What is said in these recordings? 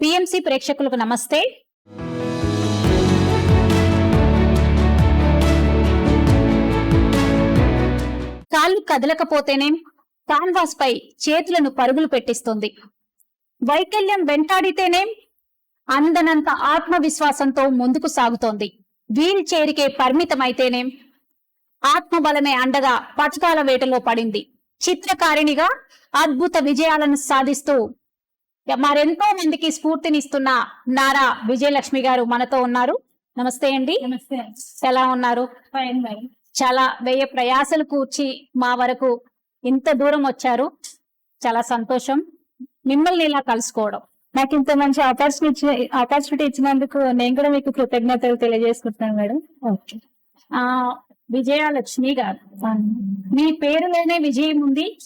PMC ప్రేక్షకులకు నమస్తే. కాళ్ళు కదలకపోతేనే కాన్వాస్ పై చేతులను పరుగులు పెట్టిస్తుంది. వైకల్యం వెంటాడితేనే అందనంత ఆత్మవిశ్వాసంతో ముందుకు సాగుతోంది. వీల్ చేరికే పరిమితమైతేనే ఆత్మబలమే అండగా పథకాల వేటలో పడింది. చిత్రకారిణిగా అద్భుత విజయాలను సాధిస్తూ మరెంతో మందికి స్ఫూర్తినిస్తున్న నారా విజయలక్ష్మి గారు మనతో ఉన్నారు. నమస్తే అండి. నమస్తే. ఎలా ఉన్నారు? చాలా వ్యయ ప్రయాసలు కూర్చి మా వరకు ఇంత దూరం వచ్చారు. చాలా సంతోషం. మిమ్మల్ని ఇలా కలుసుకోవడం. నాకు ఇంత మంచి ఆపర్చునిటీ ఆపర్చునిటీ ఇచ్చినందుకు నేను కూడా మీకు కృతజ్ఞతలు తెలియజేసుకుంటున్నాను మేడం. ఆ విజయలక్ష్మి గారు. మీ పేరులోనే విజయం ఉంది.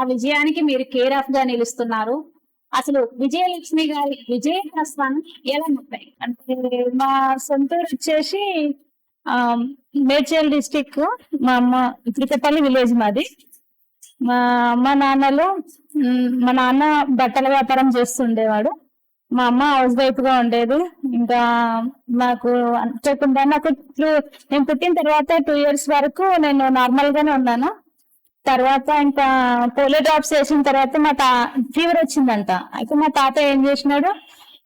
ఆ విజయానికి మీరు కేర్ ఆఫ్గా నిలుస్తున్నారు. అసలు విజయలక్ష్మి గారి విజయ ప్రస్థానం ఎలా ఉంటాయి అంటే మా సొంతూరు వచ్చేసి మేడ్చల్ డిస్టిక్ మా అమ్మ తిరుపతిపల్లి విలేజ్ మాది. మా అమ్మ నాన్నలు మా నాన్న బట్టల వ్యాపారం చేస్తుండేవాడు. మా అమ్మ హౌస్ వైఫ్గా ఉండేది. ఇంకా నాకు చెప్పకుండా నాకు నేను పుట్టిన తర్వాత టూ ఇయర్స్ వరకు నేను నార్మల్ గానే ఉన్నాను. తర్వాత ఇంకా పోలియో డ్రాప్స్ వేసిన తర్వాత మా తా ఫీవర్ వచ్చిందంట. అయితే మా తాత ఏం చేసినాడు?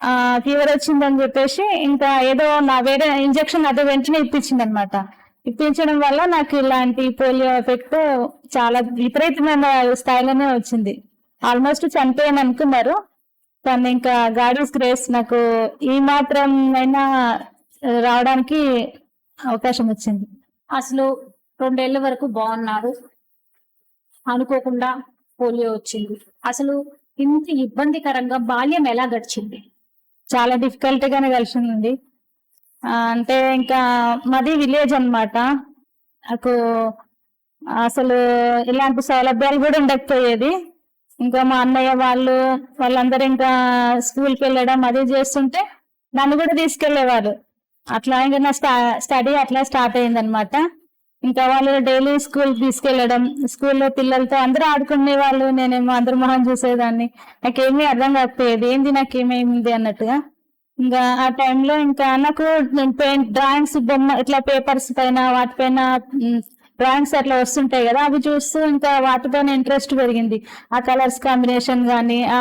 ఆ ఫీవర్ వచ్చిందని చెప్పేసి ఇంకా ఏదో నా వేరే ఇంజక్షన్ అదే వెంటనే ఇప్పించింది అనమాట ఇప్పించడం వల్ల నాకు ఇలాంటి పోలియో ఎఫెక్ట్ చాలా విపరీతమైన స్థాయిలోనే వచ్చింది. ఆల్మోస్ట్ చనిపోయాను అనుకున్నారు. కానీ ఇంకా గాడీస్ గ్రేస్ నాకు ఈ మాత్రం అయినా రావడానికి అవకాశం వచ్చింది. అసలు రెండేళ్ళ వరకు బాగున్నాడు. అనుకోకుండా పోలియో వచ్చింది. అసలు ఇంత ఇబ్బందికరంగా బాల్యం ఎలా గడిచింది? చాలా డిఫికల్ట్ గానే కలిసిందండి అంటే ఇంకా మాది విలేజ్ అనమాట నాకు అసలు ఇలాంటి సౌలభ్యాలు కూడా ఉండకపోయేది. ఇంకా మా అన్నయ్య వాళ్ళు వాళ్ళందరూ ఇంకా స్కూల్కి వెళ్ళడం అదే చేస్తుంటే నన్ను కూడా తీసుకెళ్ళేవారు అట్లా ఇంకా నా స్టా స్టడీ అట్లా స్టార్ట్ అయిందనమాట ఇంకా వాళ్ళు డైలీ స్కూల్ తీసుకెళ్ళడం స్కూల్లో పిల్లలతో అందరూ ఆడుకునే వాళ్ళు నేనేమో అందరి మొహం చూసేదాన్ని. నాకేమీ అర్థం కాకపోయేది. ఏంది నాకేమైంది అన్నట్టుగా. ఇంకా ఆ టైంలో ఇంకా నాకు పెయింట్ డ్రాయింగ్స్ బొమ్మ ఇట్లా పేపర్స్ పైన వాటిపైన డ్రాయింగ్స్ అట్లా వస్తుంటాయి కదా అవి చూస్తూ ఇంకా వాటిపైన ఇంట్రెస్ట్ పెరిగింది. ఆ కలర్స్ కాంబినేషన్ కానీ ఆ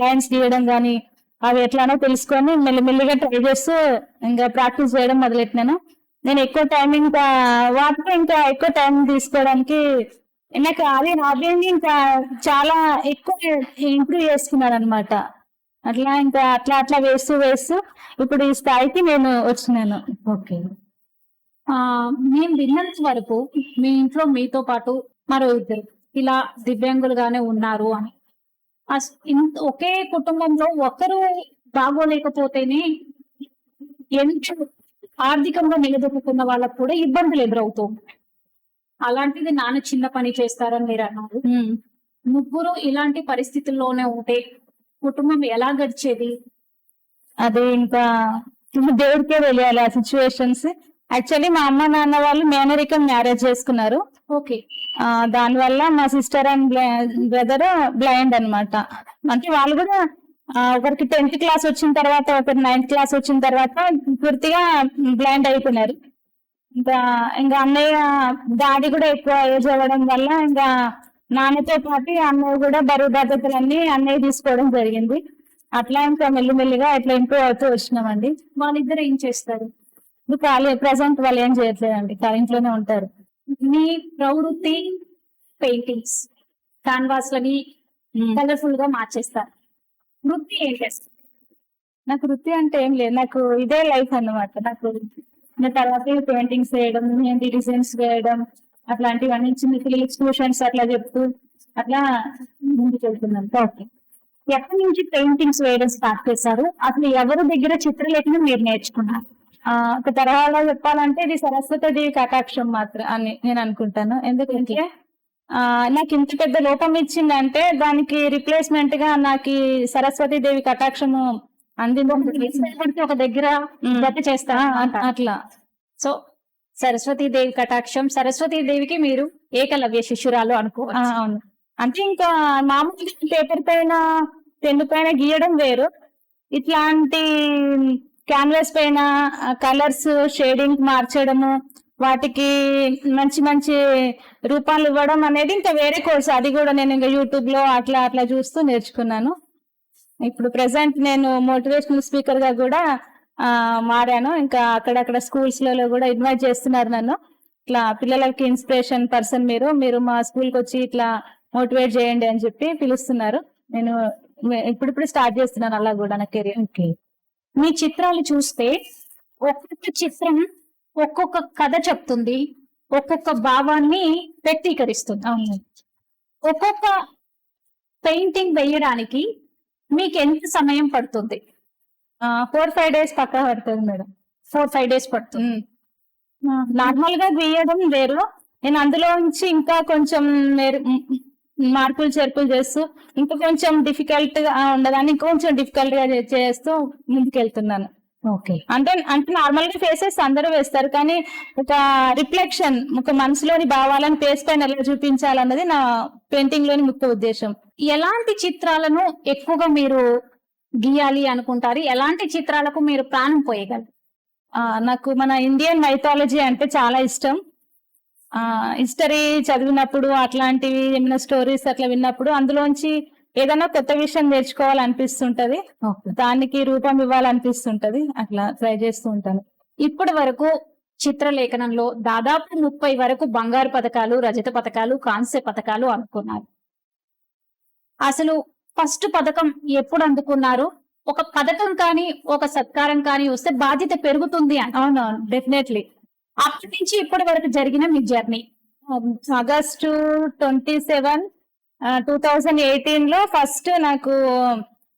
లైన్స్ గీయడం కానీ అవి ఎట్లానో తెలుసుకొని మెల్లిమెల్లిగా ట్రై చేస్తూ ఇంకా ప్రాక్టీస్ చేయడం మొదలెట్టినాను. నేను ఎక్కువ టైం ఇంకా వాటికి ఇంకా ఎక్కువ టైం తీసుకోవడానికి నాకు అది హాబీని ఇంకా చాలా ఎక్కువ ఇంప్రూవ్ చేసుకున్నాను అనమాట అట్లా ఇంకా అట్లా అట్లా వేస్తూ వేస్తూ ఇప్పుడు ఈ స్థాయికి నేను వచ్చినాను. ఓకే. మేము విన్నంత వరకు మీ ఇంట్లో మీతో పాటు మరో ఇద్దరు ఇలా దివ్యాంగులుగానే ఉన్నారు అని. అస్- ఇంత- ఒకే కుటుంబంలో ఒకరు బాగోలేకపోతేనే ఎంత ఆర్థికంగా నిలదొక్కున్న వాళ్ళకు కూడా ఇబ్బందులు ఎదురవుతూ ఉంటాయి. అలాంటిది నాన్న చిన్న పని చేస్తారని మీరు అన్నారు. ముగ్గురు ఇలాంటి పరిస్థితుల్లోనే ఉంటే కుటుంబం ఎలా గడిచేది? అది ఇంకా దేవుడికే తెలియాలి ఆ సిచ్యువేషన్స్ యాక్చువల్లీ మా అమ్మ నాన్న వాళ్ళు మేనరికం మ్యారేజ్ చేసుకున్నారు. ఓకే. ఆ దాని వల్ల మా సిస్టర్ అండ్ బ్రదర్ బ్లైండ్ అన్నమాట. అంటే వాళ్ళు కూడా ఒకరికి టెన్త్ క్లాస్ వచ్చిన తర్వాత ఒకరికి నైన్త్ క్లాస్ వచ్చిన తర్వాత పూర్తిగా బ్లైండ్ అయిపోయినారు. ఇంకా ఇంకా అన్నయ్య డాడీ కూడా ఎక్కువ ఏజ్ అవ్వడం వల్ల ఇంకా నాన్నతో పాటు అన్నయ్య కూడా బరువు బాధ్యతలన్నీ అన్నయ్య తీసుకోవడం జరిగింది. అట్లా ఇంకా మెల్లిమెల్లిగా ఇట్లా ఇంప్రూవ్ అవుతూ వచ్చినామండి. వాళ్ళిద్దరు ఏం చేస్తారు? ఇప్పుడు ఖాళీ ప్రజెంట్ వాళ్ళు ఏం చేయట్లేదండి ఇంట్లోనే ఉంటారు. మీ ప్రవృత్తి పెయింటింగ్స్ కాన్వాస్ లని కలర్ఫుల్గా మార్చేస్తారు. వృత్తి ఏం నాకు వృత్తి అంటే ఏం లేదు. నాకు ఇదే లైఫ్ అన్నమాట. నాకు నేను తర్వాత పెయింటింగ్స్ వేయడం మెహందీ డిజైన్స్ వేయడం అట్లాంటివన్నీ చిన్న పిల్లలు ట్యూషన్స్ అట్లా చెప్తూ అట్లా ముందుకు వెళ్తున్నాను. ఓకే. ఎక్కడి నుంచి పెయింటింగ్స్ వేయడం స్టార్ట్ చేశారు? అసలు ఎవరి దగ్గర చిత్రలేఖనం మీరు నేర్చుకున్నారు? ఒక తరహాలో చెప్పాలంటే ఇది సరస్వతి దేవి కటాక్షం మాత్రం అని నేను అనుకుంటాను. ఎందుకంటే నాకు ఇంత పెద్ద లోపం ఇచ్చిందంటే దానికి రిప్లేస్మెంట్గా నాకు సరస్వతి దేవి కటాక్షము అందింది ఒక దగ్గర ఉమ్. జత చేస్తా అట్లా. సో సరస్వతి దేవి కటాక్షం సరస్వతి దేవికి మీరు ఏకలవ్య శిష్యురాలు అనుకోవచ్చు. అవును. అంటే ఇంకా మామూలుగా పేపర్ పైన పెన్ను పైన గీయడం వేరు. ఇట్లాంటి క్యాన్వాస్ పైన కలర్స్ షేడింగ్ మార్చడము వాటికి మంచి మంచి రూపాలు ఇవ్వడం అనేది ఇంకా వేరే కోర్స్. అది కూడా నేను ఇంకా యూట్యూబ్లో అట్లా అట్లా చూస్తూ నేర్చుకున్నాను. ఇప్పుడు ప్రెసెంట్ నేను మోటివేషనల్ స్పీకర్గా కూడా మారాను. ఇంకా అక్కడక్కడ స్కూల్స్లలో కూడా ఇన్వైట్ చేస్తున్నారు నన్ను. ఇట్లా పిల్లలకి ఇన్స్పిరేషన్ పర్సన్ మీరు. మీరు మా స్కూల్కి వచ్చి ఇట్లా మోటివేట్ చేయండి అని చెప్పి పిలుస్తున్నారు. నేను ఇప్పుడిప్పుడు స్టార్ట్ చేస్తున్నాను అలా కూడా నా కెరీర్. ఓకే. మీ చిత్రాలు చూస్తే ఒక్కొక్క చిత్రం ఒక్కొక్క కథ చెప్తుంది. ఒక్కొక్క భావాన్ని వ్యక్తీకరిస్తుంది. అవును. ఒక్కొక్క పెయింటింగ్ వేయడానికి మీకు ఎంత సమయం పడుతుంది? ఫోర్ ఫైవ్ డేస్ పక్కా పడుతుంది మేడం. ఫోర్ ఫైవ్ డేస్ పడుతుంది. నార్మల్గా గీయడం వేరు. నేను అందులో నుంచి ఇంకా కొంచెం మార్పులు చేర్పులు చేస్తూ ఇంకా కొంచెం డిఫికల్ట్గా ఉండదాన్ని ఇంకొంచెం డిఫికల్ట్గా చేస్తూ ముందుకెళ్తున్నాను. అంటే అంటే నార్మల్గా ఫేసెస్ అందరూ వేస్తారు కానీ ఒక రిఫ్లెక్షన్ ఒక మనసులోని భావాలను ఫేస్ పైన ఎలా చూపించాలన్నది నా పెయింటింగ్లోని ముఖ్య ఉద్దేశం. ఎలాంటి చిత్రాలను ఎక్కువగా మీరు గీయాలి అనుకుంటారు? ఎలాంటి చిత్రాలకు మీరు ప్రాణం పోయగలరు? నాకు మన ఇండియన్ మైథాలజీ అంటే చాలా ఇష్టం. హిస్టరీ చదివినప్పుడు అట్లాంటివి ఏమైనా స్టోరీస్ అట్లా విన్నప్పుడు అందులోంచి ఏదైనా కొత్త విషయం నేర్చుకోవాలనిపిస్తుంటది. దానికి రూపం ఇవ్వాలనిపిస్తుంటది. అట్లా ట్రై చేస్తూ ఉంటాను. ఇప్పటి వరకు చిత్రలేఖనంలో దాదాపు ముప్పై వరకు బంగారు పథకాలు రజత పథకాలు కాంస్య పథకాలు అందుకున్నారు అసలు ఫస్ట్ పథకం ఎప్పుడు అందుకున్నారు? ఒక పథకం కానీ ఒక సత్కారం కానీ వస్తే బాధ్యత పెరుగుతుంది అని. అవునవును డెఫినెట్లీ. అప్పటి నుంచి ఇప్పటి వరకు జరిగిన మీ journey? August twenty seven two thousand ఎయిటీన్లో ఫస్ట్ నాకు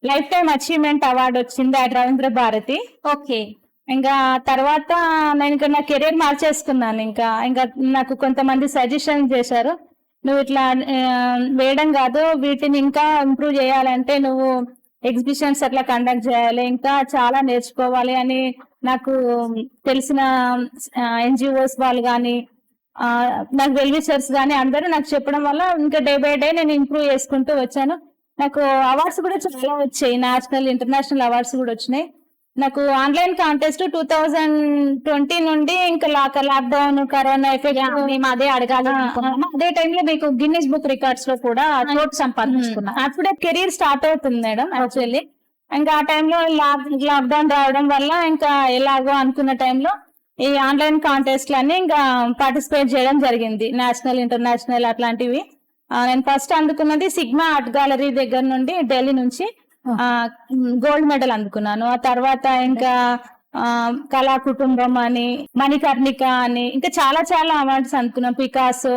లైఫ్ టైం అచీవ్మెంట్ అవార్డు వచ్చింది అట్ రవీంద్ర భారతి. ఓకే. ఇంకా తర్వాత నేను ఇంకా నా కెరీర్ మార్చేసుకున్నాను. ఇంకా ఇంకా నాకు కొంతమంది సజెషన్ చేశారు. నువ్వు ఇట్లా వేయడం కాదు వీటిని ఇంకా ఇంప్రూవ్ చేయాలంటే నువ్వు ఎగ్జిబిషన్స్ అట్లా కండక్ట్ చేయాలి ఇంకా చాలా నేర్చుకోవాలి అని నాకు తెలిసిన ఎన్జిఓస్ వాళ్ళు కానీ నాకు వెల్ విషర్స్ కానీ అందరూ నాకు చెప్పడం వల్ల ఇంకా డే బై డే నేను ఇంప్రూవ్ చేసుకుంటూ వచ్చాను. నాకు అవార్డ్స్ కూడా చాలా వచ్చాయి నేషనల్ ఇంటర్నేషనల్ అవార్డ్స్ కూడా వచ్చినాయి. నాకు online contest two thousand twenty నుండి ఇంకా లాక్ లాక్డౌన్ కరోనా ఎఫెక్ట్ మేము అదే అడగాలి అదే టైంలో మీకు గిన్నెస్ బుక్ రికార్డ్స్లో కూడా చోటు సంపాదించుకున్నారు అప్పుడే కెరీర్ స్టార్ట్ అవుతుంది మేడం యాక్చువల్లీ. ఇంకా ఆ టైంలో లాక్డౌన్ రావడం వల్ల ఇంకా ఎలాగో అనుకున్న టైంలో ఈ ఆన్లైన్ కాంటెస్ట్ లన్నీ ఇంకా పార్టిసిపేట్ చేయడం జరిగింది. నేషనల్ ఇంటర్నేషనల్ అట్లాంటివి. నేను ఫస్ట్ అందుకున్నది సిగ్మా ఆర్ట్ గ్యాలరీ దగ్గర నుండి ఢిల్లీ నుంచి గోల్డ్ మెడల్ అందుకున్నాను. ఆ తర్వాత ఇంకా కళా కుటుంబం అని మణికర్ణిక అని ఇంకా చాలా చాలా అవార్డ్స్ అందుకున్నాను. పికాసో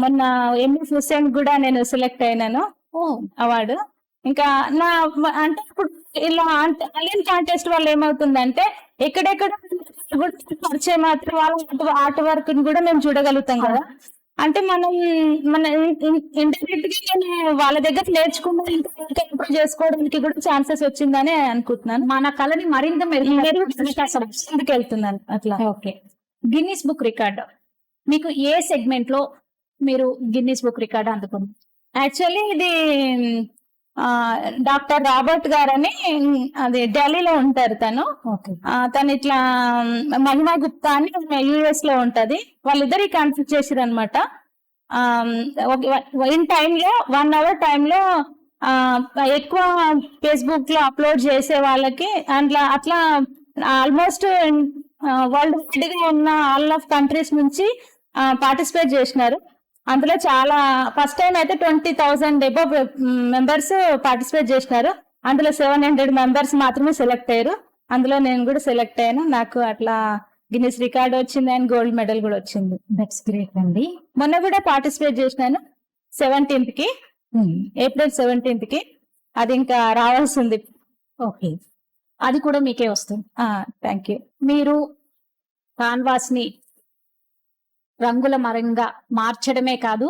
మొన్న ఎంఎస్ హుస్సేన్ కూడా నేను సెలెక్ట్ అయినాను. అవార్డు. ఇంకా నా అంటే ఇప్పుడు ఇలా ఆన్లైన్ కాంటెస్ట్ వల్ల ఏమవుతుందంటే ఎక్కడెక్కడ కూడా పరిచయం మాత్రం వాళ్ళ ఆర్ట్ వర్క్ కూడా మేము చూడగలుగుతాం కదా. అంటే మనం మన ఇంటర్నెట్గా నేను వాళ్ళ దగ్గర నేర్చుకున్న ఇంకా ఇంప్రూవ్ చేసుకోవడానికి కూడా ఛాన్సెస్ వచ్చిందని అనుకుంటున్నాను. మన కళని మరింత ముందుకు వెళ్తున్నాను అట్లా. ఓకే. Guinness book record. మీకు ఏ సెగ్మెంట్లో మీరు గిన్నిస్ బుక్ రికార్డ్ అందుకుంది యాక్చువల్లీ ఇది డాక్టర్ రాబర్ట్ గారని అది ఢిల్లీలో ఉంటారు తను. తను ఇట్లా మహిమా గుప్తా అని యుఎస్లో ఉంటది. వాళ్ళిద్దరు కాన్ఫిక్ చేసిరు అనమాట ఇన్ టైంలో వన్ అవర్ టైంలో ఎక్కువ ఫేస్బుక్లో అప్లోడ్ చేసే వాళ్ళకి అట్లా అట్లా ఆల్మోస్ట్ వరల్డ్ వైడ్గా ఉన్న ఆల్ ఆఫ్ కంట్రీస్ నుంచి పార్టిసిపేట్ చేసినారు. అందులో చాలా ఫస్ట్ టైం అయితే twenty thousand above members participate చేసినారు. అందులో సెవెన్ హండ్రెడ్ మెంబర్స్ మాత్రమే సెలెక్ట్ అయ్యారు. అందులో నేను కూడా సెలెక్ట్ అయ్యాను. నాకు అట్లా గిన్నెస్ రికార్డ్ వచ్చింది అండ్ గోల్డ్ మెడల్ కూడా వచ్చింది. దట్స్ గ్రేట్ అండి. మొన్న కూడా పార్టిసిపేట్ చేసినాను. సెవెంటీన్త్కి. ఏప్రిల్ సెవెంటీన్త్కి. అది ఇంకా రావాల్సింది. ఓకే అది కూడా మీకే వస్తుంది. థ్యాంక్ యూ మీరు కాన్వాస్ని రంగుల మరంగా మార్చడమే కాదు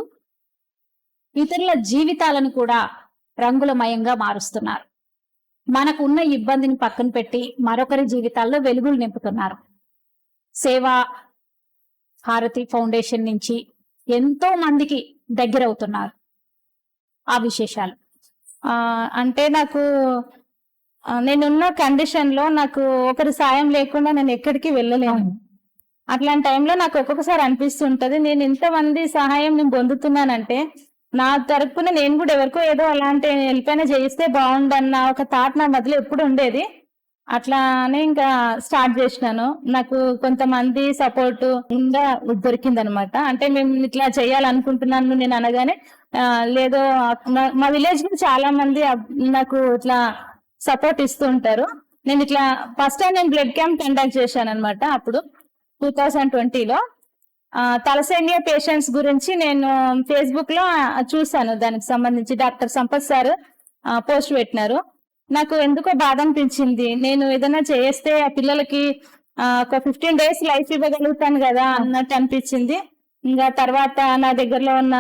ఇతరుల జీవితాలను కూడా రంగులమయంగా మారుస్తున్నారు. మనకు ఉన్న ఇబ్బందిని పక్కన పెట్టి మరొకరి జీవితాల్లో వెలుగులు నింపుతున్నారు. సేవా భారతి ఫౌండేషన్ నుంచి ఎంతో మందికి దగ్గరవుతున్నారు ఆ విశేషాలు. అంటే నాకు నేనున్న కండిషన్లో నాకు ఒకరి సాయం లేకుండా నేను ఎక్కడికి వెళ్ళలేను. అట్లాంటి టైంలో నాకు ఒక్కొక్కసారి అనిపిస్తుంటది నేను ఇంతమంది సహాయం నేను పొందుతున్నానంటే నా తరపున నేను కూడా ఎవరికో ఏదో అలాంటి హెల్ప్ చేయిస్తే బాగుండన్న ఒక థాట్ నా మధ్యలో ఎప్పుడు ఉండేది. అట్లానే ఇంకా స్టార్ట్ చేసినాను. నాకు కొంతమంది సపోర్ట్ ఇంకా దొరికింది అనమాట అంటే మేము ఇట్లా చేయాలనుకుంటున్నాను నేను అనగానే లేదో మా- మా విలేజ్లో చాలా మంది నాకు ఇట్లా సపోర్ట్ ఇస్తూ ఉంటారు. నేను ఇట్లా ఫస్ట్ టైం నేను బ్లడ్ క్యాంప్ కండక్ట్ చేశాను అనమాట అప్పుడు. టూ థౌజండ్ ట్వంటీలో తలసేమియా పేషెంట్స్ గురించి నేను ఫేస్బుక్లో చూశాను. దానికి సంబంధించి డాక్టర్ సంపత్ సార్ పోస్ట్ పెట్టినారు. నాకు ఎందుకో బాధ అనిపించింది. నేను ఏదైనా చేస్తే ఆ పిల్లలకి ఒక ఫిఫ్టీన్ డేస్ లైఫ్ ఇవ్వగలుగుతాను కదా అన్నట్టు అనిపించింది. ఇంకా తర్వాత నా దగ్గరలో ఉన్న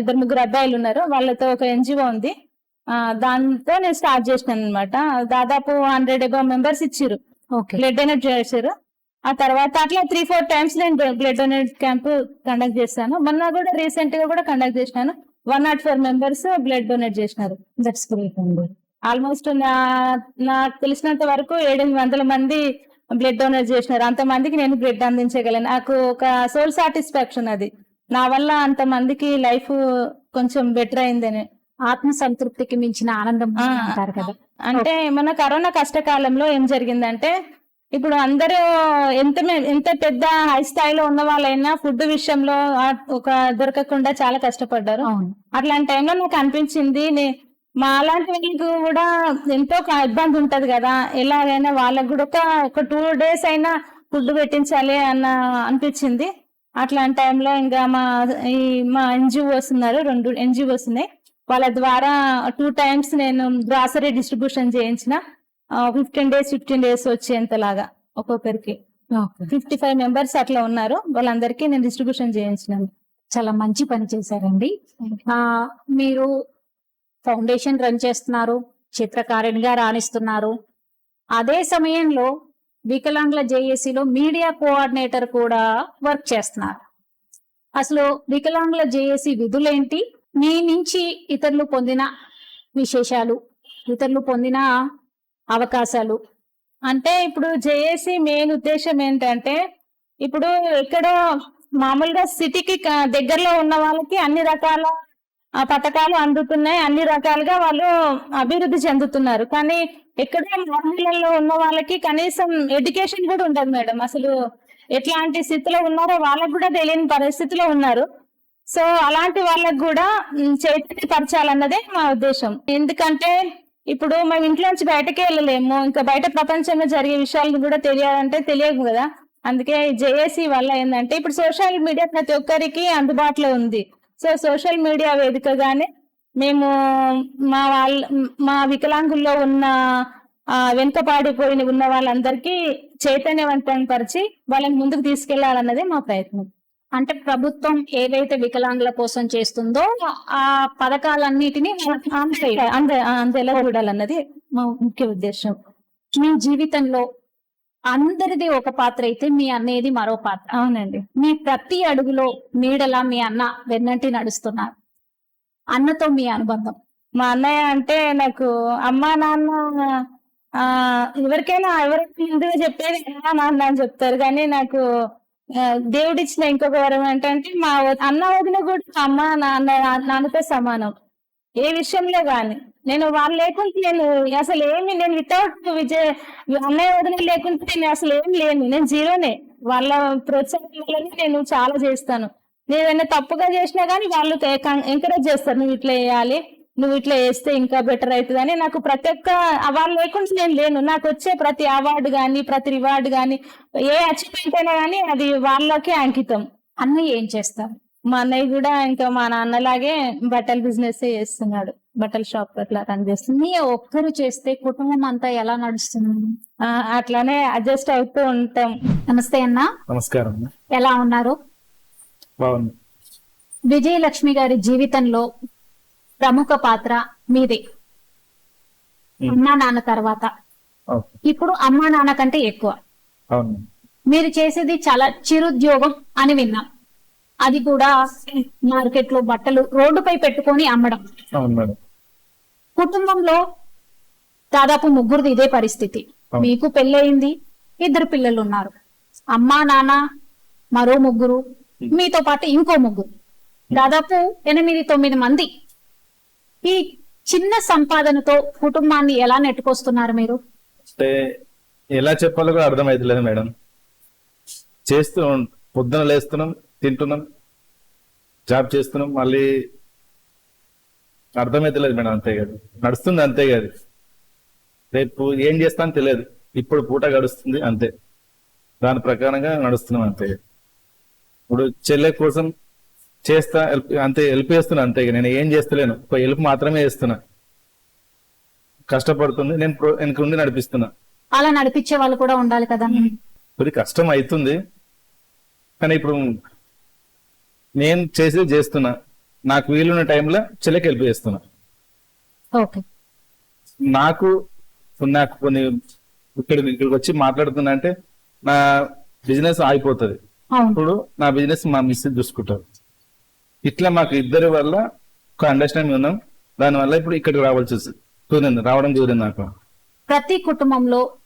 ఇద్దరు ముగ్గురు అబ్బాయిలు ఉన్నారు. వాళ్ళతో ఒక ఎన్జిఓ ఉంది. దాంతో నేను స్టార్ట్ చేసినాను అనమాట దాదాపు హండ్రెడ్ అబౌవ్ మెంబర్స్ ఇచ్చిర్రు. ఓకే బ్లడ్ డొనేట్ చేశారు. ఆ తర్వాత అట్లా త్రీ ఫోర్ టైమ్స్ నేను బ్లడ్ డొనేట్ క్యాంప్ కండక్ట్ చేశాను. మొన్న కూడా రీసెంట్గా కూడా కండక్ట్ చేసినాను. One nought four members blood donate చేసినారు. దట్స్ గ్రేట్ అండి. ఆల్మోస్ట్ నా నాకు తెలిసినంత వరకు ఏడెనిమిది వందల మంది బ్లడ్ డొనేట్ చేసినారు. అంత మందికి నేను బ్లడ్ అందించగలను. నాకు ఒక సోల్ సాటిస్ఫాక్షన్ అది. నా వల్ల అంత మందికి లైఫ్ కొంచెం బెటర్ అయిందని. ఆత్మ సంతృప్తికి మించిన ఆనందం. అంటారు కదా. అంటే మన కరోనా కష్టకాలంలో ఏం జరిగిందంటే ఇప్పుడు అందరూ ఎంత ఎంత పెద్ద హై స్థాయిలో ఉన్న వాళ్ళైనా ఫుడ్ విషయంలో ఒక దొరకకుండా చాలా కష్టపడ్డారు. అవును. అట్లాంటి టైంలో నాకు అనిపించింది మా అలాంటి వాళ్ళకి కూడా ఎంతో ఇబ్బంది ఉంటది కదా ఎలాగైనా వాళ్ళకి కూడా ఒక ఒక టూ డేస్ అయినా ఫుడ్ పెట్టించాలి అన్న అనిపించింది. అట్లాంటి టైంలో ఇంకా మా ఈ మా ఎన్జిఓస్ ఉన్నారు రెండు ఎన్జిఓస్ ఉన్నాయి. వాళ్ళ ద్వారా టూ టైమ్స్ నేను గ్రాసరీ డిస్ట్రిబ్యూషన్ చేయించిన. ఫిఫ్టీన్ డేస్ ఫిఫ్టీన్ డేస్ వచ్చేంతలాగా ఒక్కొక్కరికి. ఫిఫ్టీ ఫైవ్ మెంబర్స్ అట్లా ఉన్నారు. వాళ్ళందరికీ నేను డిస్ట్రిబ్యూషన్ చేయించినాను. చాలా మంచి పని చేశారండి. మీరు ఫౌండేషన్ రన్ చేస్తున్నారు చిత్రకారునిగా రాణిస్తున్నారు. అదే సమయంలో వికలాంగుల జేఏసీలో మీడియా కోఆర్డినేటర్ కూడా వర్క్ చేస్తున్నారు. అసలు వికలాంగుల జేఏసీ విధులేంటి? మీ నుంచి ఇతరులు పొందిన విశేషాలు ఇతరులు పొందిన అవకాశాలు. అంటే ఇప్పుడు జేఏసీ మెయిన్ ఉద్దేశం ఏంటంటే ఇప్పుడు ఎక్కడో మామూలుగా సిటీకి దగ్గరలో ఉన్న వాళ్ళకి అన్ని రకాల పథకాలు అందుతున్నాయి. అన్ని రకాలుగా వాళ్ళు అభివృద్ధి చెందుతున్నారు. కానీ ఎక్కడో మామూలలో ఉన్న వాళ్ళకి కనీసం ఎడ్యుకేషన్ కూడా ఉండదు మేడం. అసలు ఎట్లాంటి స్థితిలో ఉన్నారో వాళ్ళకు కూడా తెలియని పరిస్థితిలో ఉన్నారు. సో అలాంటి వాళ్ళకు కూడా చైతన్యపరచాలన్నదే మా ఉద్దేశం. ఎందుకంటే ఇప్పుడు మేము ఇంట్లోంచి బయటకే వెళ్ళలేము. ఇంకా బయట ప్రపంచంలో జరిగే విషయాలు కూడా తెలియాలంటే తెలియదు కదా. అందుకే జేఏసీ వల్ల ఏంటంటే ఇప్పుడు సోషల్ మీడియా ప్రతి ఒక్కరికి అందుబాటులో ఉంది. సో సోషల్ మీడియా వేదికగానే మేము మా వాళ్ళ మా వికలాంగుల్లో ఉన్న వెనుకపాడిపోయిన ఉన్న వాళ్ళందరికీ చైతన్యవంతం పరిచి వాళ్ళని ముందుకు తీసుకెళ్ళాలన్నదే మా ప్రయత్నం. అంటే ప్రభుత్వం ఏవైతే వికలాంగుల కోసం చేస్తుందో ఆ పథకాలన్నిటినీ అంతే అంతేలా చూడాలన్నది మా ముఖ్య ఉద్దేశం. మీ జీవితంలో అందరిది ఒక పాత్ర అయితే మీ అన్నయ్యది మరో పాత్ర. అవునండి. మీ ప్రతి అడుగులో నీడలా మీ అన్న వెన్నంటి నడుస్తున్నారు. అన్నతో మీ అనుబంధం. మా అన్నయ్య అంటే నాకు అమ్మా నాన్న ఆ ఎవరికైనా ఎవరికి ముందుగా చెప్పేది అమ్మా నాన్న అని చెప్తారు. కానీ నాకు దేవుడిచ్చిన ఇంకొక వరం ఏంటంటే మా అన్న వదిన కూడా అమ్మ నాన్న నాన్నతో సమానం. ఏ విషయంలో కానీ నేను వాళ్ళు లేకుంటే నేను అసలు ఏమి నేను వితౌట్ విజయ్ అన్నయ్య వదిన లేకుంటే నేను అసలు ఏం లేను. నేను జీరోనే. వాళ్ళ ప్రోత్సాహం వల్లనే నేను చాలా చేస్తాను. నేను ఏదైనా తప్పుగా చేసినా కానీ వాళ్ళు ఎంకరేజ్ చేస్తారు. నువ్వు ఇట్లా వేయాలి నువ్వు ఇట్లా వేస్తే ఇంకా బెటర్ అవుతుంది అని నాకు ప్రతి ఒక్క వాళ్ళు లేకుండా నేను లేను. నాకు వచ్చే ప్రతి అవార్డు కానీ ప్రతి రివార్డు కానీ ఏ అచీవ్మెంట్ అయినా కానీ అది వాళ్ళకే అంకితం. అన్నయ్య ఏం చేస్తారు? మా అన్నయ్య కూడా ఇంకా మా నాన్నలాగే బట్టల బిజినెస్ చేస్తున్నాడు. బట్టల షాప్ అట్లా రన్ చేస్తుంది మీ ఒక్కరు చేస్తే కుటుంబం అంతా ఎలా నడుస్తుంది? అట్లానే అడ్జస్ట్ అవుతూ ఉంటాం. నమస్తే అన్న. నమస్కారం ఎలా ఉన్నారు? బాగుంది విజయలక్ష్మి గారి జీవితంలో ప్రముఖ పాత్ర మీదే. అమ్మా నాన్న తర్వాత. ఇప్పుడు అమ్మా నాన్న కంటే ఎక్కువ. మీరు చేసేది చాలా చిరుద్యోగం అని విన్నాం. అది కూడా మార్కెట్లో బట్టలు రోడ్డుపై పెట్టుకొని అమ్మడం. కుటుంబంలో దాదాపు ముగ్గురిది ఇదే పరిస్థితి. మీకు పెళ్ళయింది ఇద్దరు పిల్లలు ఉన్నారు అమ్మా నాన్న మరో ముగ్గురు మీతో పాటు ఇంకో ముగ్గురు. దాదాపు ఎనిమిది తొమ్మిది మంది ఈ చిన్న సంపాదనతో కుటుంబాన్ని ఎలా నెట్టుకొస్తున్నారు మీరు? అంటే ఎలా చెప్పాలో కూడా అర్థమైతలేదు మేడం. చేస్తూ పొద్దున లేస్తున్నాం తింటున్నాం జాబ్ చేస్తున్నాం మళ్ళీ అర్థమైతలేదు మేడం అంతే కాదు నడుస్తుంది అంతే కాదు రేపు ఏం చేస్తానో తెలియదు. ఇప్పుడు పూట గడుస్తుంది అంతే. దాని ప్రకారంగా నడుస్తున్నాం అంతే. ఇప్పుడు చెల్లె కోసం చేస్తా అంతే హెల్ప్ చేస్తున్నా అంతే ఇక. నేను ఏం చేస్తలేను. ఒక హెల్ప్ మాత్రమే చేస్తున్నా కష్టపడుతుంది. నేను వెనక ఉండి నడిపిస్తున్నా. అలా నడిపించే వాళ్ళు కూడా ఉండాలి కదా. కొద్ది కష్టం అవుతుంది కానీ ఇప్పుడు నేను చేసేది చేస్తున్నా. నాకు వీలున్న టైంలో చెల్లెకి హెల్ప్ చేస్తున్నా. ఓకే. నాకు నాకు కొన్ని ఇక్కడ ఇక్కడికి వచ్చి మాట్లాడుతున్నా అంటే నా బిజినెస్ ఆగిపోతుంది. అవును. ఇప్పుడు నా బిజినెస్ మా మిస్ చూసుకుంటారు. ఇట్లా మాకు ఇద్దరి వల్ల ఒక అండర్స్టాండింగ్ ఉన్నాం. దానివల్ల ఇప్పుడు ఇక్కడికి రావాల్సి వస్తుంది. కుదిరింది రావడం కుదిరింది నాకు. ప్రతి కుటుంబంలో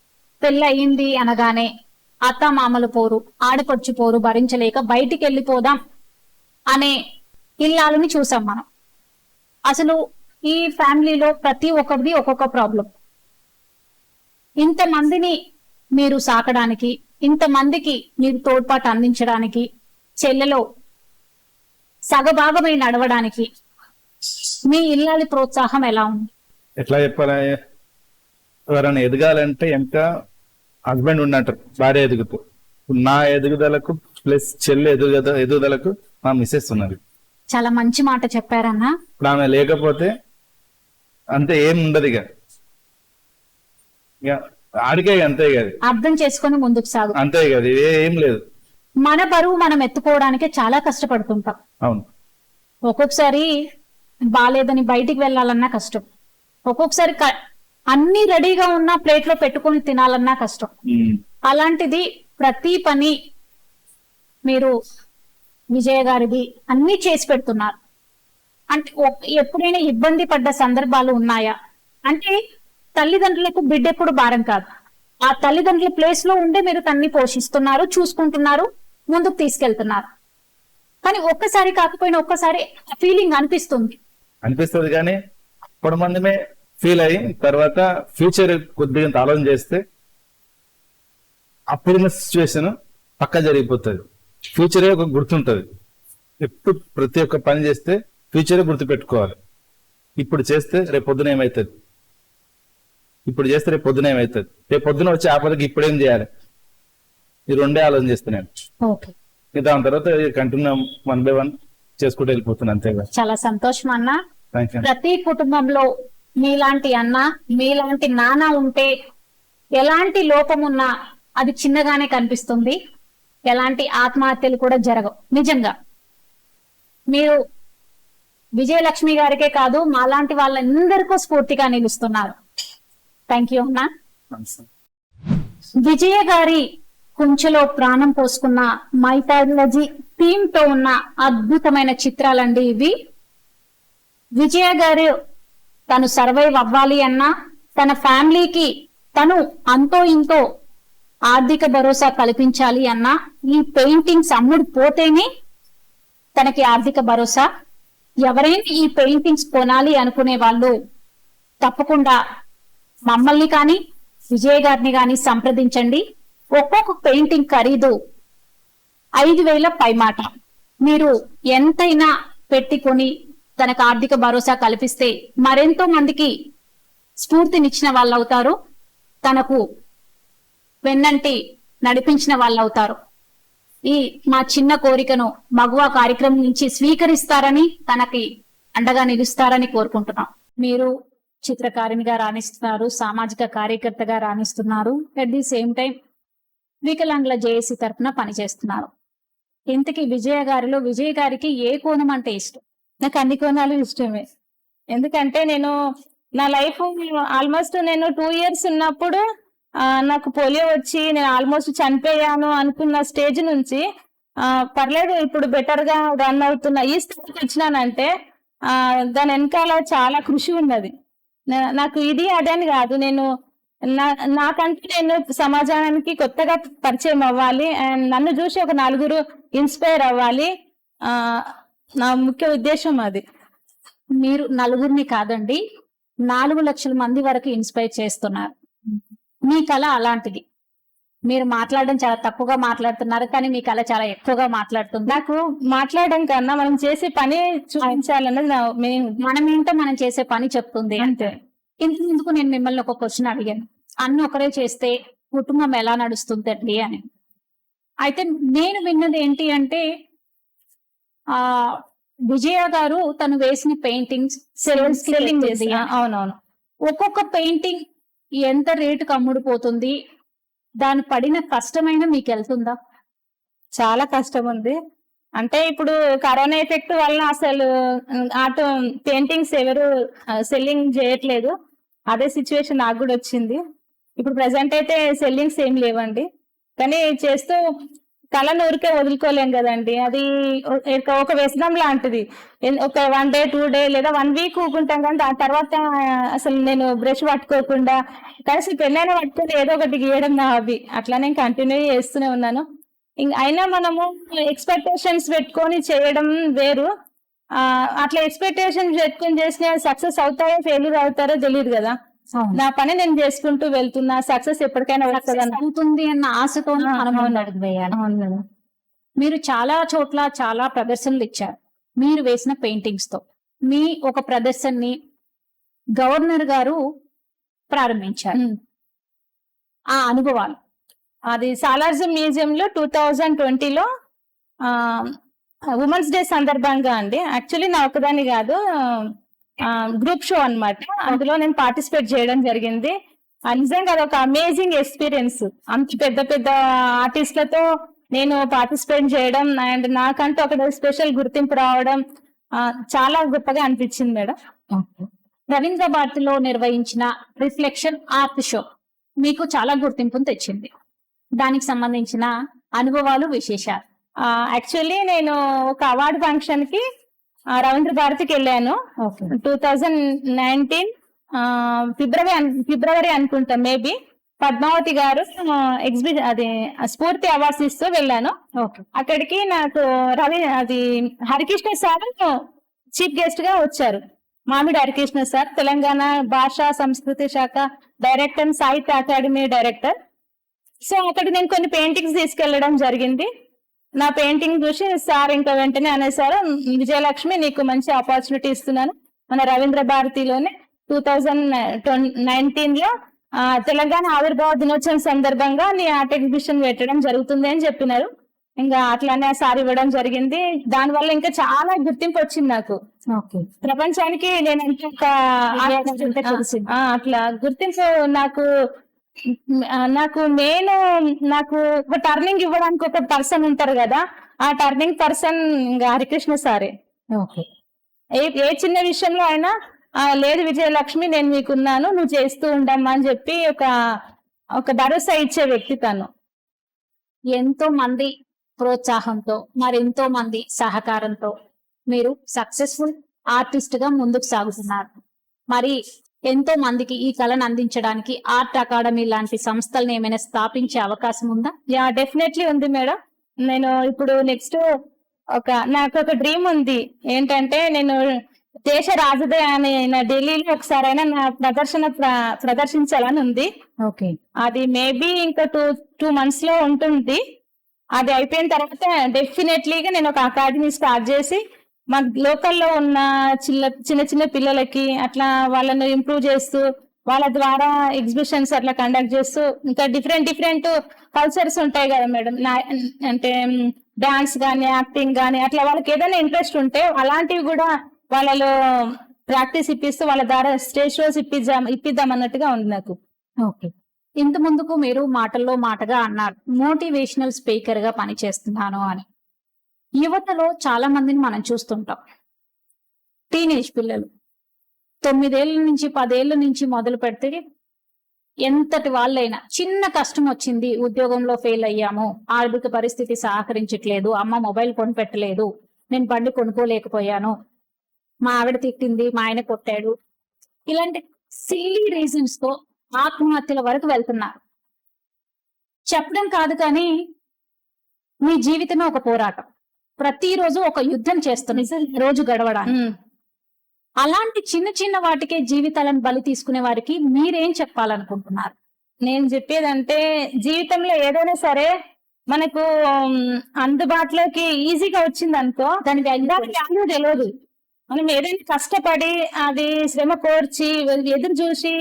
పెళ్ళయింది అనగానే అత్త మామలు పోరు ఆడపడుచు పోరు భరించలేక బయటికి వెళ్ళిపోదాం అనే ఇల్లాలని చూసాం మనం. అసలు ఈ ఫ్యామిలీలో ప్రతి ఒక్కరిది ఒక్కొక్క ప్రాబ్లం. ఇంతమందిని మీరు సాకడానికి ఇంతమందికి మీరు తోడ్పాటు అందించడానికి చెల్లెలో సగభాగమై నడవడానికి. మీ ఇల్లాలి ప్రోత్సాహం ఎలా ఉంది? ఎట్లా చెప్పాలి? ఎవరైనా ఎదగాలంటే ఎంత హస్బెండ్ ఉన్నట్టు భార్య ఎదుగుతూ. నా ఎదుగుదలకు ప్లస్ చెల్లి ఎదుగుద ఎదుగుదలకు మా మిస్సెస్ ఉన్నది. చాలా మంచి మాట చెప్పారన్నా. ఇప్పుడు ఆమె లేకపోతే అంతే ఏం ఉండదు ఇక. ఇక ఆడికే అంతే కాదు అర్థం చేసుకొని ముందుకు సాగు. అంతే కాదు ఏం లేదు. మన బరువు మనం ఎత్తుకోవడానికే చాలా కష్టపడుతుంటాం. అవును. ఒక్కొక్కసారి బాలేదని బయటికి వెళ్ళాలన్నా కష్టం. ఒక్కొక్కసారి అన్ని రెడీగా ఉన్న ప్లేట్లో పెట్టుకొని తినాలన్నా కష్టం. అలాంటిది ప్రతి పని మీరు విజయ గారిది అన్ని చేసి పెడుతున్నారు. అంటే ఎప్పుడైనా ఇబ్బంది పడ్డ సందర్భాలు ఉన్నాయా? అంటే తల్లిదండ్రులకు బిడ్డ ఎప్పుడు భారం కాదు. ఆ తల్లిదండ్రుల ప్లేస్లో ఉండే మీరు తన్ని పోషిస్తున్నారు చూసుకుంటున్నారు ముందుకు తీసుకెళ్తున్నారు. కానీ ఒక్కసారి కాకపోయినా ఒక్కసారి ఫీలింగ్ అనిపిస్తుంది. అనిపిస్తుంది కానీ ఇప్పుడు మందిమే ఫీల్ అయ్యి తర్వాత ఫ్యూచర్ కొద్దిగా ఆలోచన చేస్తే అప్పుడున్న సిచ్యువేషన్ పక్క జరిగిపోతుంది. ఫ్యూచరే ఒక గుర్తుంటుంది. ఎప్పుడు ప్రతి ఒక్క పని చేస్తే ఫ్యూచరే గుర్తు పెట్టుకోవాలి ఇప్పుడు చేస్తే రేపు పొద్దున ఏమవుతుంది ఇప్పుడు చేస్తే రేపు పొద్దున ఏమవుతుంది రేపు పొద్దున వచ్చే ఆపదకి ఇప్పుడేం చేయాలి? ఈ రెండే ఆలోచన చేస్తున్నాను దాని తర్వాత కంటిన్యూ వన్ బై వన్ చేసుకుంటూ వెళ్ళిపోతున్నాను అంతేగా చాలా సంతోషం అన్న. ప్రతి కుటుంబంలో మీలాంటి అన్న మీలాంటి నాన్న ఉంటే ఎలాంటి లోపం ఉన్నా అది చిన్నగానే కనిపిస్తుంది. ఎలాంటి ఆత్మహత్యలు కూడా జరగవు. నిజంగా. మీరు విజయలక్ష్మి గారికే కాదు మాలాంటి వాళ్ళందరికీ స్ఫూర్తిగా నిలుస్తున్నారు. థ్యాంక్ యూ అన్నా. విజయ గారి కుంచెలో ప్రాణం పోసుకున్న మైథాలజీ థీమ్తో ఉన్న అద్భుతమైన చిత్రాలండి ఇవి. విజయ గారు తను సర్వైవ్ అవ్వాలి అన్నా తన ఫ్యామిలీకి తను అంతో ఇంతో ఆర్థిక భరోసా కల్పించాలి అన్నా ఈ పెయింటింగ్స్ అమ్ముడు పోతేనే తనకి ఆర్థిక భరోసా. ఎవరైనా ఈ పెయింటింగ్స్ కొనాలి అనుకునే వాళ్ళు తప్పకుండా మమ్మల్ని కానీ విజయ్ గారిని కానీ సంప్రదించండి. ఒక్కొక్క పెయింటింగ్ ఖరీదు. ఐదు వేల పైమాట. మీరు ఎంతైనా పెట్టుకొని తనకు ఆర్థిక భరోసా కల్పిస్తే మరెంతో మందికి స్ఫూర్తినిచ్చిన వాళ్ళు అవుతారు తనకు వెన్నంటి నడిపించిన వాళ్ళు అవుతారు ఈ మా చిన్న కోరికను మగువ కార్యక్రమం నుంచి స్వీకరిస్తారని తనకి అండగా నిలుస్తారని కోరుకుంటున్నాం. మీరు చిత్రకారిణిగా రాణిస్తున్నారు సామాజిక కార్యకర్తగా రాణిస్తున్నారు. అట్ ది సేమ్ టైం వికలాంగుల జేఏసీ తరఫున పనిచేస్తున్నారు. ఇంతకీ విజయ గారిలో విజయ గారికి ఏ కోణం అంటే ఇష్టం? నాకు అన్ని కోణాలు ఇష్టమే. ఎందుకంటే నేను నా లైఫ్ ఆల్మోస్ట్ నేను టూ ఇయర్స్ ఉన్నప్పుడు నాకు పోలియో వచ్చి నేను ఆల్మోస్ట్ చనిపోయాను అనుకున్న స్టేజ్ నుంచి పర్లేదు ఇప్పుడు బెటర్గా రన్ అవుతున్న ఈ స్థితికి వచ్చినానంటే ఆ, దాని వెనకాల చాలా కృషి ఉన్నది. నాకు ఇది అదని కాదు. నేను నాకంటూ నేను సమాజానికి కొత్తగా పరిచయం అవ్వాలి. అండ్ నన్ను చూసి ఒక నలుగురు ఇన్స్పైర్ అవ్వాలి. ఆ నా ముఖ్య ఉద్దేశం అది. మీరు నలుగురిని కాదండి నాలుగు లక్షల మంది వరకు ఇన్స్పైర్ చేస్తున్నారు. మీ కళ అలాంటిది. మీరు మాట్లాడడం చాలా తక్కువగా మాట్లాడుతున్నారు కానీ మీ కళ చాలా ఎక్కువగా మాట్లాడుతుంది. నాకు మాట్లాడడం కన్నా మనం చేసే పని చూపించాలన్నది మనం ఏంటో మనం చేసే పని చెప్తుంది. అంతే. ఇంత ముందుకు నేను మిమ్మల్ని ఒక క్వశ్చన్ అడిగాను. అన్ని ఒకరే చేస్తే కుటుంబం ఎలా నడుస్తుందండి అని. అయితే నేను విన్నది ఏంటి అంటే ఆ విజయ గారు తను వేసిన పెయింటింగ్స్ సెల్లింగ్ చేసి అవునవును. ఒక్కొక్క పెయింటింగ్ ఎంత రేటుకి అమ్ముడుపోతుంది దాని పడిన కష్టమైన మీకు వెళ్తుందా? చాలా కష్టం ఉంది అంటే ఇప్పుడు కరోనా ఎఫెక్ట్ వల్ల అసలు ఆటో పెయింటింగ్స్ ఎవరు సెల్లింగ్ చేయట్లేదు. అదే సిచ్యువేషన్ నాకు కూడా వచ్చింది. ఇప్పుడు ప్రెసెంట్ అయితే సెల్లింగ్స్ ఏం లేవండి. కానీ చేస్తూ కళను ఊరికే వదులుకోలేం కదండి. అది ఒక- వ్యసనం లాంటిది. ఒక వన్ డే టూ డే లేదా వన్ వీక్ ఊకుంటాం కానీ దాని తర్వాత అసలు నేను బ్రష్ పట్టుకోకుండా కనీసం పెళ్ళైనా పట్టుకొని ఏదో ఒకటి గీయడం నా హాబీ నేను కంటిన్యూ చేస్తూనే ఉన్నాను. ఇంకా అయినా మనము ఎక్స్పెక్టేషన్స్ పెట్టుకొని చేయడం వేరు. అట్లా ఎక్స్పెక్టేషన్స్ పెట్టుకొని చేసిన సక్సెస్ అవుతారో ఫెయిల్యూర్ అవుతారో తెలియదు కదా. నా పని నేను చేసుకుంటూ వెళ్తున్నా సక్సెస్ ఎప్పటికైనా అవుతుంది అన్న ఆశతో అవును. మీరు చాలా చోట్ల చాలా ప్రదర్శనలు ఇచ్చారు. మీరు వేసిన పెయింటింగ్స్తో. మీ ఒక ప్రదర్శనని గవర్నర్ గారు ప్రారంభించారు. ఆ అనుభవాలు. అది సాలార్జం మ్యూజియం లో టూ థౌజండ్ ట్వంటీలో ఉమెన్స్ డే సందర్భంగా అండి. యాక్చువల్లీ నా ఒకదాని కాదు గ్రూప్ షో అన్నమాట. అందులో నేను పార్టిసిపేట్ చేయడం జరిగింది. నిజంగా అది ఒక అమేజింగ్ ఎక్స్పీరియన్స్ అంత పెద్ద పెద్ద ఆర్టిస్ట్లతో నేను పార్టిసిపేట్ చేయడం అండ్ నాకంటూ ఒక స్పెషల్ గుర్తింపు రావడం చాలా గొప్పగా అనిపించింది మేడం. రవీంద్ర భారతిలో నిర్వహించిన రిఫ్లెక్షన్ ఆర్ట్ షో మీకు చాలా గుర్తింపును తెచ్చింది. దానికి సంబంధించిన అనుభవాలు విశేషాలు. యాక్చువల్లీ నేను ఒక అవార్డు ఫంక్షన్కి రవీంద్ర భారతికి వెళ్ళాను. Two thousand nineteen February February అనుకుంటా మేబీ. పద్మావతి గారు ఎగ్జిబిషన్ అది స్ఫూర్తి అవార్డ్స్ ఇస్తూ వెళ్ళాను. అక్కడికి నాకు రవి అది హరికృష్ణ సార్ చీఫ్ గెస్ట్గా వచ్చారు. మామిడి హరికృష్ణ సార్ తెలంగాణ భాషా సంస్కృతి శాఖ డైరెక్టర్ సాహిత్య అకాడమీ డైరెక్టర్. సో అక్కడికి నేను కొన్ని పెయింటింగ్స్ తీసుకెళ్ళడం జరిగింది. నా పెయింటింగ్ చూసి సార్ ఇంకా వెంటనే అనేసారు విజయలక్ష్మి నీకు మంచి ఆపర్చునిటీ ఇస్తున్నాను. మన రవీంద్ర భారతిలోనే టూ థౌజండ్ నైన్టీన్లో తెలంగాణ ఆవిర్భావ దినోత్సవం సందర్భంగా నీ ఆర్ట్ ఎగ్జిబిషన్ పెట్టడం జరుగుతుంది అని చెప్పినారు. ఇంకా అట్లానే సార్ ఇవ్వడం జరిగింది. దానివల్ల ఇంకా చాలా గుర్తింపు వచ్చింది నాకు. ప్రపంచానికి నేను ఒక అట్లా గుర్తింపు నాకు నాకు మెయిన్ నాకు ఒక టర్నింగ్ ఇవ్వడానికి ఒక పర్సన్ ఉంటారు కదా ఆ టర్నింగ్ పర్సన్ హరికృష్ణ సారే. ఓకే. ఏ ఏ చిన్న విషయంలో అయినా "ఆ, లేదు విజయలక్ష్మి నేను మీకున్నాను నువ్వు చేస్తూ ఉండమ్మా అని చెప్పి ఒక ఒక భరోసా ఇచ్చే వ్యక్తి తను. ఎంతో మంది ప్రోత్సాహంతో మరెంతో మంది సహకారంతో మీరు సక్సెస్ఫుల్ ఆర్టిస్ట్గా ముందుకు సాగుతున్నారు. మరి ఎంతో మందికి ఈ కళను అందించడానికి ఆర్ట్ అకాడమీ లాంటి సంస్థలను ఏమైనా స్థాపించే అవకాశం ఉందా? యా డెఫినెట్లీ ఉంది మేడం. నేను ఇప్పుడు నెక్స్ట్ ఒక నాకు ఒక డ్రీమ్ ఉంది. ఏంటంటే నేను దేశ రాజధాని అయిన ఢిల్లీలో ఒకసారైనా నా ప్రదర్శన ప్ర- ప్రదర్శించాలని ఉంది. ఓకే. అది మేబీ ఇంకా టూ టూ మంత్స్లో ఉంటుంది. అది అయిపోయిన తర్వాత డెఫినెట్లీగా నేను ఒక అకాడమీ స్టార్ట్ చేసి మా లోకల్లో ఉన్న చిన్న చిన్న చిన్న పిల్లలకి అట్లా వాళ్ళను ఇంప్రూవ్ చేస్తూ వాళ్ళ ద్వారా ఎగ్జిబిషన్స్ అట్లా కండక్ట్ చేస్తూ ఇంకా డిఫరెంట్ డిఫరెంట్ కల్చర్స్ ఉంటాయి కదా మేడం నా అంటే డాన్స్ కానీ యాక్టింగ్ కానీ అట్లా వాళ్ళకి ఏదైనా ఇంట్రెస్ట్ ఉంటే అలాంటివి కూడా వాళ్ళలో ప్రాక్టీస్ ఇప్పిస్తూ వాళ్ళ ద్వారా స్టేజ్ షోస్ ఇప్పిద్దాం ఇప్పిద్దాం అన్నట్టుగా ఉంది నాకు. ఓకే ఇంత ముందుకు మీరు మాటల్లో మాటగా అన్నారు మోటివేషనల్ స్పీకర్గా పనిచేస్తున్నాను అని. యువతలో చాలా మందిని మనం చూస్తుంటాం. టీనేజ్ పిల్లలు. తొమ్మిదేళ్ళ నుంచి పదేళ్ళ నుంచి మొదలు పెడితే ఎంతటి వాళ్ళైనా చిన్న కష్టం వచ్చింది ఉద్యోగంలో ఫెయిల్ అయ్యాము ఆర్థిక పరిస్థితి సహకరించట్లేదు అమ్మ మొబైల్ కొనిపెట్టలేదు నేను బండి కొనుక్కోలేకపోయాను మా ఆవిడ తిట్టింది మా ఆయన కొట్టాడు. ఇలాంటి సిల్లీ రీజన్స్తో ఆత్మహత్యల వరకు వెళ్తున్నారు చెప్పడం కాదు కానీ మీ జీవితమే ఒక పోరాటం. ప్రతిరోజు ఒక యుద్ధం చేస్తుంది. రోజు గడవడానికి. ఉమ్. అలాంటి చిన్న చిన్న వాటికే జీవితాలను బలి తీసుకునే వారికి మీరేం చెప్పాలనుకుంటున్నారు? నేను చెప్పేదంటే జీవితంలో ఏదైనా సరే మనకు అందుబాటులోకి ఈజీగా వచ్చింది అనుకో దాని వాల్యూ వాల్యూ తెలియదు మనం ఏదైనా కష్టపడి అది శ్రమ కోర్చి ఎదురు చూసి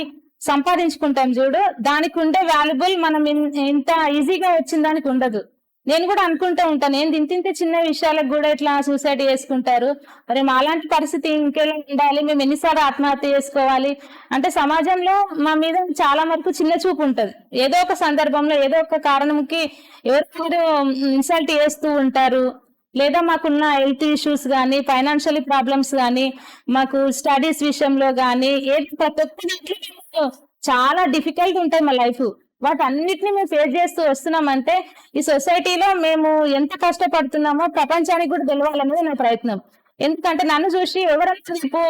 సంపాదించుకుంటాం చూడు దానికి ఉండే వాల్యుబుల్ మనం ఇంత ఈజీగా వచ్చిన దానికి ఉండదు. నేను కూడా అనుకుంటూ ఉంటాను నేను ఇంత చిన్న విషయాలకు కూడా ఇట్లా సూసైడ్ చేసుకుంటారు. మరి మా అలాంటి పరిస్థితి ఇంకెలా ఉండాలి? మేము ఎన్నిసార్లు ఆత్మహత్య చేసుకోవాలి? అంటే సమాజంలో మా మీద చాలా వరకు చిన్న చూపు ఉంటుంది. ఏదో ఒక సందర్భంలో ఏదో ఒక కారణంకి ఎవరు ఇన్సల్ట్ చేస్తూ ఉంటారు. లేదా మాకున్న హెల్త్ ఇష్యూస్ కానీ ఫైనాన్షియల్ ప్రాబ్లమ్స్ కానీ మాకు స్టడీస్ విషయంలో కానీ ఏ ప్రతి ఒక్క చాలా డిఫికల్ట్ ఉంటాయి మా లైఫ్ వాటన్నిటిని మేము ఫేస్ చేస్తూ వస్తున్నామంటే ఈ సొసైటీలో మేము ఎంత కష్టపడుతున్నామో ప్రపంచానికి కూడా తెలవాలనేది నా ప్రయత్నం. ఎందుకంటే నన్ను చూసి ఎవరైనా రేపు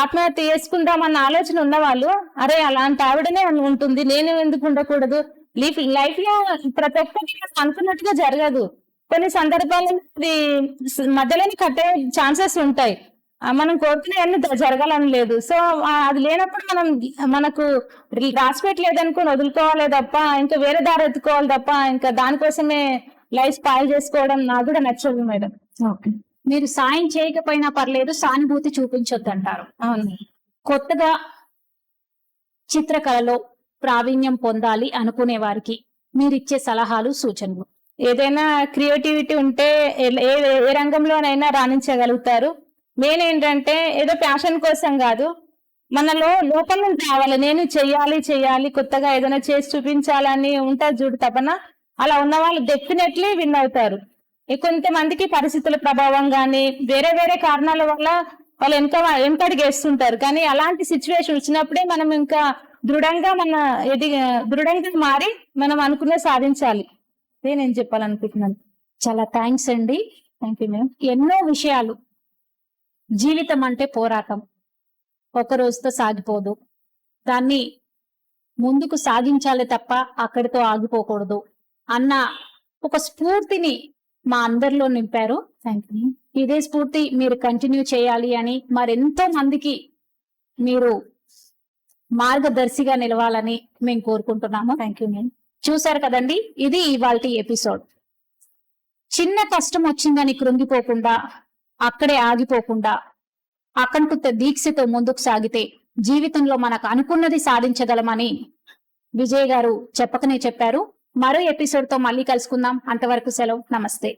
ఆత్మహత్య చేసుకుందామన్న ఆలోచన ఉన్నవాళ్ళు అరే అలాంటి ఆవిడనే ఉంటుంది నేను ఎందుకు ఉండకూడదు? లీఫ్ లైఫ్లో ప్రతి ఒక్కటి అనుకున్నట్టుగా జరగదు. కొన్ని సందర్భాల్లో మధ్యలోని మధ్యలోనే కట్టే ఛాన్సెస్ ఉంటాయి. మనం కోరుకునేవన్నీ జరగాలని లేదు. సో అది లేనప్పుడు మనం మనకు రాసి పెట్టలేదనుకుని వదులుకోవాలి తప్ప ఇంకా వేరే దారి ఎత్తుకోవాలి తప్ప ఇంకా దానికోసమే లైఫ్ స్పాయిల్ చేసుకోవడం నాకు కూడా నచ్చదు మేడం. ఓకే. మీరు సాయం చేయకపోయినా పర్లేదు సానుభూతి చూపించొద్దు అంటారు అవును. కొత్తగా చిత్రకళలో ప్రావీణ్యం పొందాలి అనుకునే వారికి మీరిచ్చే సలహాలు సూచనలు? ఏదైనా క్రియేటివిటీ ఉంటే ఏ ఏ రంగంలోనైనా రాణించగలుగుతారు. మెయిన్ ఏంటంటే ఏదో ప్యాషన్ కోసం కాదు. మనలో లోపల కావాలి. రావాలి నేను చెయ్యాలి చెయ్యాలి కొత్తగా ఏదైనా చేసి చూపించాలని ఉంటుంది చూడు తపన. అలా ఉన్న వాళ్ళు డెఫినెట్లీ విన్ అవుతారు. కొంతమందికి పరిస్థితుల ప్రభావం కానీ వేరే వేరే కారణాల వల్ల వాళ్ళు వెనక వెనకడిగేస్తుంటారు కానీ అలాంటి సిచ్యువేషన్ వచ్చినప్పుడే మనం ఇంకా దృఢంగా మన ఎది దృఢంగా మారి మనం అనుకునే సాధించాలి. ఇదే నేను చెప్పాలనుకుంటున్నాను. చాలా థ్యాంక్స్ అండి. థ్యాంక్ యూ మ్యామ్ ఎన్నో విషయాలు జీవితం అంటే పోరాటం. ఒక రోజుతో సాగిపోదు. దాన్ని ముందుకు సాగించాలి తప్ప అక్కడితో ఆగిపోకూడదు అన్న ఒక స్ఫూర్తిని మా అందరిలో నింపారు థ్యాంక్ యూ ఇదే స్ఫూర్తి మీరు కంటిన్యూ చేయాలి అని మరెంతో మందికి మీరు మార్గదర్శిగా నిలవాలని మేము కోరుకుంటున్నాము. థ్యాంక్ యూ మ్యామ్ చూశారు కదండి? ఇది ఇవాళ ఎపిసోడ్. చిన్న కష్టం వచ్చిందని కృంగిపోకుండా అక్కడే ఆగిపోకుండా అకంఠిత దీక్షతో ముందుకు సాగితే జీవితంలో మనకు అనుకున్నది సాధించగలమని విజయ్ గారు చెప్పకనే చెప్పారు. మరో ఎపిసోడ్తో మళ్ళీ కలుసుకుందాం. అంతవరకు సెలవు. నమస్తే.